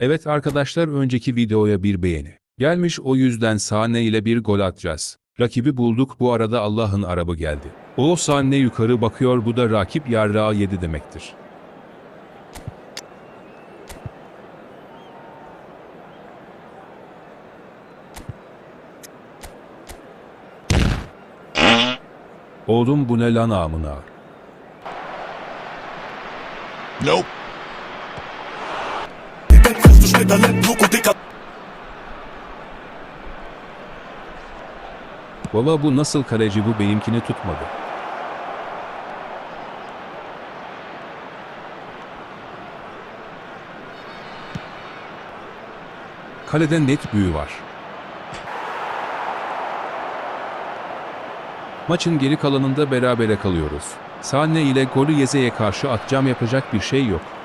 Evet arkadaşlar önceki videoya bir beğeni. Gelmiş o yüzden sahne ile bir gol atacağız. Rakibi bulduk bu arada Allah'ın arabı geldi. O sahne yukarı bakıyor bu da rakip yarrağı yedi demektir. Oğlum bu ne lan amına? Nope. Lernen, Loco, Dicker. Baba bu nasıl kaleci bu benimkini tutmadı. Kalede net büyü var. Maçın geri kalanında berabere kalıyoruz. Sahne ile golü Yeze'ye karşı atacağım yapacak bir şey yok.